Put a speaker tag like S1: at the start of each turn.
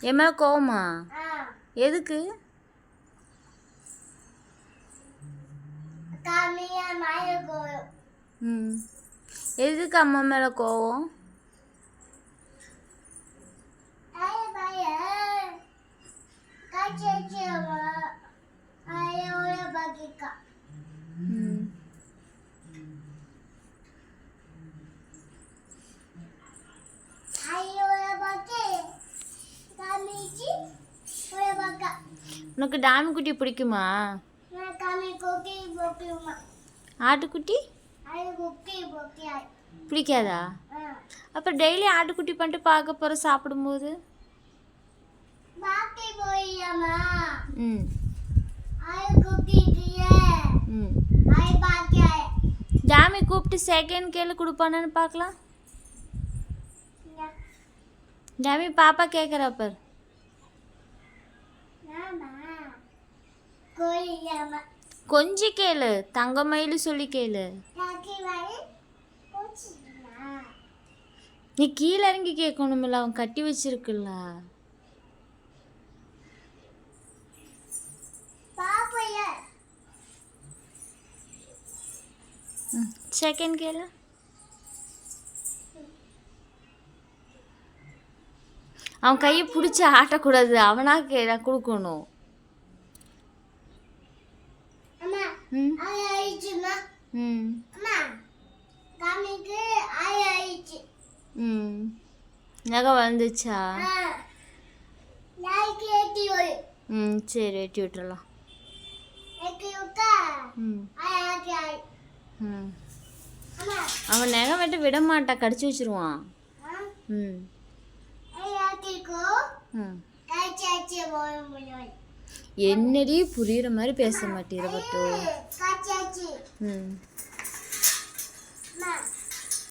S1: என் மேலே கோவமா? எதுக்கு? ம். எதுக்கு அம்மா மேலே கோவம்?
S2: ஆய பாய
S1: உனக்கு டாமி குட்டி பிடிக்குமா? ஆட்டுக்குட்டி? பிடிக்காதா? அப்போ டெய்லி ஆட்டுக்குட்டி பண்ணிட்டு பார்க்க போகிற சாப்பிடும்போது? ம்.
S2: ஆய குக்கி கியே.
S1: ம்.
S2: ஆய பாக்கி ஆய
S1: டாமி கூப்பிட்டு செகண்ட் கேளு கொடுப்பானு பார்க்கலாம். டாமி பாப்பா கேட்குறப்ப கொஞ்சி கேளு தங்க மயில் சொல்லி கேளு. நீ கீழே இறங்கி கேட்கணுமில்ல அவன் கட்டி வச்சிருக்குல்ல. செகண்ட் கேளு. அவன் கையை பிடிச்சி ஆட்டக்கூடாது அவனா கே கொடுக்கணும்
S2: அம்மா
S1: ம்
S2: ஆய ஆயிடுச்சுமா
S1: ம்
S2: அம்மா காமிக்கு ஆய ஆயிடுச்சு
S1: ம் நகை
S2: ஒரு
S1: ம் சரி வெட்டி விட்டுறலாம்.
S2: ஏத்தி விட்டா
S1: ம். அவன் நகை வெட்ட விட மாட்டான் கடிச்சு வச்சிருவான். ம். ம். என்னடி புரியுற மாதிரி பேச
S2: ஆச்சு
S1: ம்.